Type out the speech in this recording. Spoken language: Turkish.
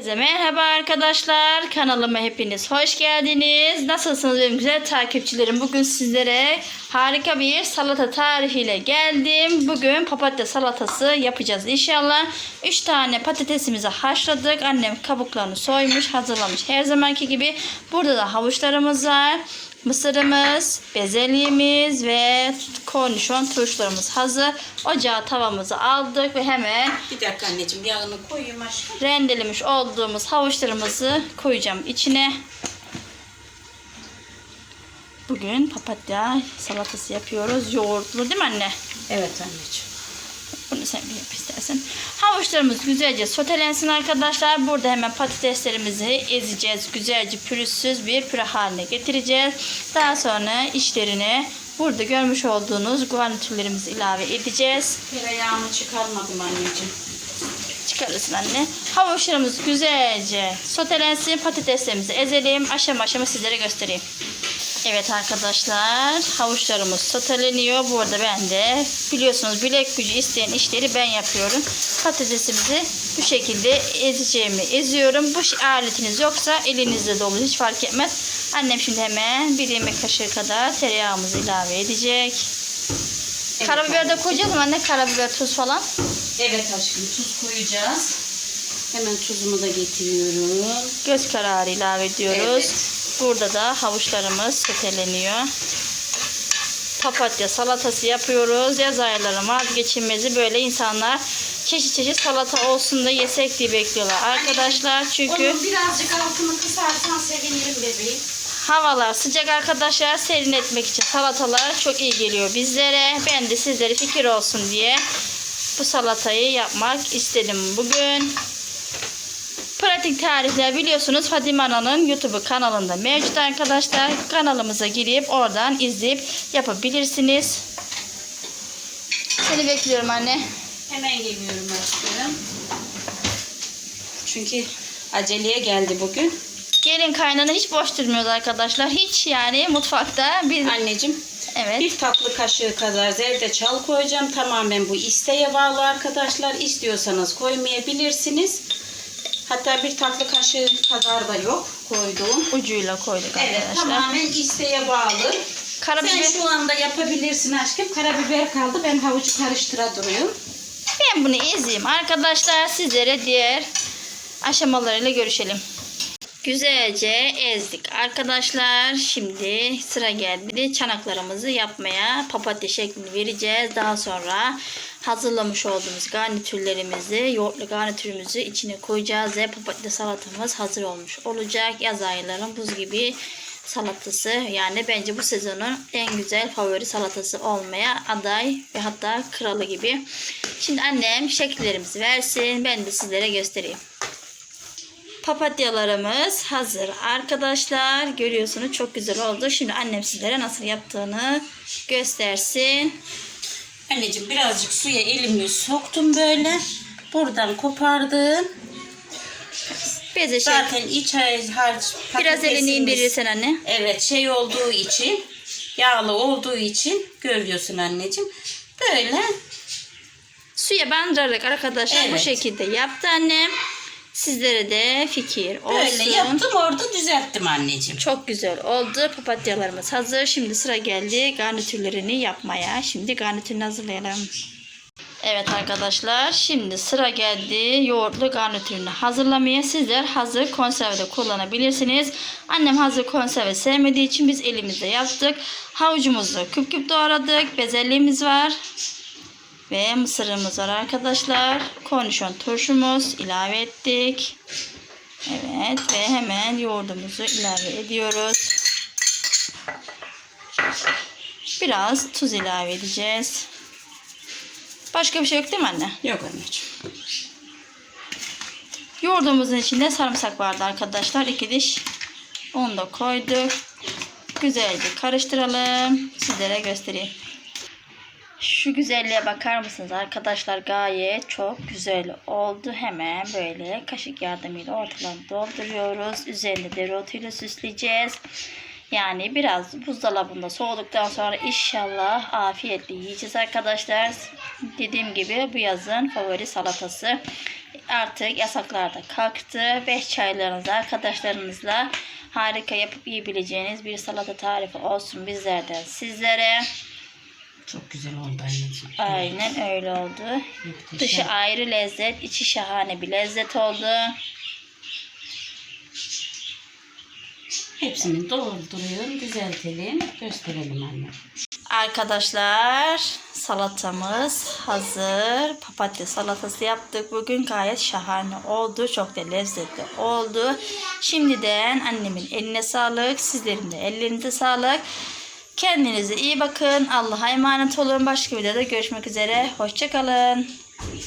Herkese merhaba arkadaşlar. Kanalıma hepiniz hoş geldiniz. Nasılsınız benim güzel takipçilerim? Bugün sizlere harika bir salata tarifiyle geldim. Bugün papatya salatası yapacağız inşallah. 3 tane patatesimizi haşladık. Annem kabuklarını soymuş, hazırlamış. Her zamanki gibi burada da havuçlarımız var. Mısırımız, bezelyemiz ve kornişon turşularımız hazır. Ocağa tavamızı aldık ve hemen Bir dakika anneciğim yağını koyayım aşkım. rendelemiş olduğumuz havuçlarımızı koyacağım içine. Bugün papatya salatası yapıyoruz. Yoğurtlu değil mi anne? Evet anneciğim. Bunu sen bir yap istersen. Havuçlarımız güzelce sotelensin arkadaşlar. Burada hemen patateslerimizi ezeceğiz. Güzelce pürüzsüz bir püre haline getireceğiz. Daha sonra içlerine burada görmüş olduğunuz garnitürlerimizi ilave edeceğiz. Tereyağını çıkarmadım anneciğim. Çıkarırsın anne. Havuçlarımız güzelce sotelensin. Patateslerimizi ezelim. Aşama aşama sizlere göstereyim. Evet arkadaşlar havuçlarımız soteleniyor. Bu arada ben de biliyorsunuz bilek gücü isteyen işleri ben yapıyorum. Patatesimizi bu şekilde ezeceğimi eziyorum. Bu aletiniz yoksa elinizde de olur hiç fark etmez. Annem şimdi hemen bir yemek kaşığı kadar tereyağımızı ilave edecek. Evet, Karabiber de koyacağız mı anne? Karabiber, tuz falan. Evet aşkım tuz koyacağız. Hemen tuzumu da getiriyorum. Göz kararı ilave ediyoruz. Evet. Burada da havuçlarımız soteleniyor. Papatya salatası yapıyoruz. Yaz ayları vazgeçilmezi böyle insanlar çeşit çeşit salata olsun da yesek diye bekliyorlar arkadaşlar. Çünkü Onun birazcık altını kısarsan sevinirim bebeğim. havalar sıcak arkadaşlar. Serin etmek için salatalar çok iyi geliyor bizlere. Ben de sizlere fikir olsun diye bu salatayı yapmak istedim bugün. Pratik tarifler biliyorsunuz Fadime Ana'nın YouTube kanalında mevcut arkadaşlar. Kanalımıza girip oradan izleyip yapabilirsiniz. Seni bekliyorum anne. Hemen geliyorum aşkım. Çünkü aceleye geldi bugün. Gelin kaynana hiç boş durmuyoruz arkadaşlar. Hiç yani mutfakta bir Anneciğim evet. bir tatlı kaşığı kadar zerdeçal koyacağım. Tamamen bu isteğe bağlı arkadaşlar. İstiyorsanız koymayabilirsiniz. Hatta bir tatlı kaşığı kadar da yok koyduğum. ucuyla koyduk Evet arkadaşlar. tamamen isteğe bağlı. Karabiber Sen şu anda yapabilirsin aşkım. Karabiber kaldı. Ben havucu karıştıra duruyorum. ben bunu ezeyim arkadaşlar. Sizlere diğer aşamalarıyla görüşelim. Güzelce ezdik arkadaşlar. Şimdi sıra geldi. Çanaklarımızı yapmaya papatya şeklini vereceğiz. Daha sonra hazırlamış olduğumuz garnitürlerimizi, yoğurtlu garnitürümüzü içine koyacağız ve papatya salatamız hazır olmuş olacak. Yaz ayların buz gibi salatası yani bence bu sezonun en güzel favori salatası olmaya aday ve hatta kralı gibi. Şimdi annem şekillerimizi versin. Ben de sizlere göstereyim. Papatyalarımız hazır arkadaşlar. Görüyorsunuz çok güzel oldu. Şimdi annem sizlere nasıl yaptığını göstersin. Anneciğim birazcık suya elimi soktum böyle. Buradan kopardım. Beze şey, Zaten iç harç biraz elini indirirsen anne. Evet şey olduğu için yağlı olduğu için görüyorsun anneciğim. Böyle Suya bandırarak arkadaşlar bu Evet. şekilde yaptı annem. Sizlere de fikir olsun. böyle yaptım orada düzelttim anneciğim. Çok güzel oldu. Papatyalarımız hazır. Şimdi sıra geldi garnitürlerini yapmaya. Şimdi garnitürünü hazırlayalım. Evet arkadaşlar şimdi sıra geldi yoğurtlu garnitürünü hazırlamaya. Sizler hazır konserve de kullanabilirsiniz. Annem hazır konserve sevmediği için biz elimizde yaptık. Havucumuzu küp küp doğradık. Bezelyemiz var. Ve mısırımız var arkadaşlar. Kornişon turşumuz ilave ettik. Evet ve hemen yoğurdumuzu ilave ediyoruz. Biraz tuz ilave edeceğiz. Başka bir şey yok değil mi anne? Yok anneciğim. Yoğurdumuzun içinde sarımsak vardı arkadaşlar. İki diş. Onu da koyduk. Güzelce karıştıralım. Sizlere göstereyim. Şu güzelliğe bakar mısınız arkadaşlar? Gayet çok güzel oldu. Hemen böyle kaşık yardımıyla ortalarını dolduruyoruz. Üzerine dereotuyla süsleyeceğiz. Yani biraz buzdolabında soğuduktan sonra inşallah afiyetle yiyeceğiz arkadaşlar. Dediğim gibi bu yazın favori salatası. artık yasaklar da kalktı. Beş çaylarınızla, arkadaşlarınızla harika yapıp yiyebileceğiniz bir salata tarifi olsun bizlerden sizlere. Çok güzel oldu anneciğim. Aynen öyle oldu. Muhteşem. Dışı ayrı lezzet, içi şahane bir lezzet oldu. Hepsini dolduruyorum, düzeltelim, gösterelim anne. Arkadaşlar salatamız hazır. Papatya salatası yaptık. Bugün gayet şahane oldu. Çok da lezzetli oldu. Şimdiden annemin eline sağlık. Sizlerin de ellerinize sağlık. Kendinize iyi bakın. Allah'a emanet olun. Başka videoda görüşmek üzere. Hoşçakalın.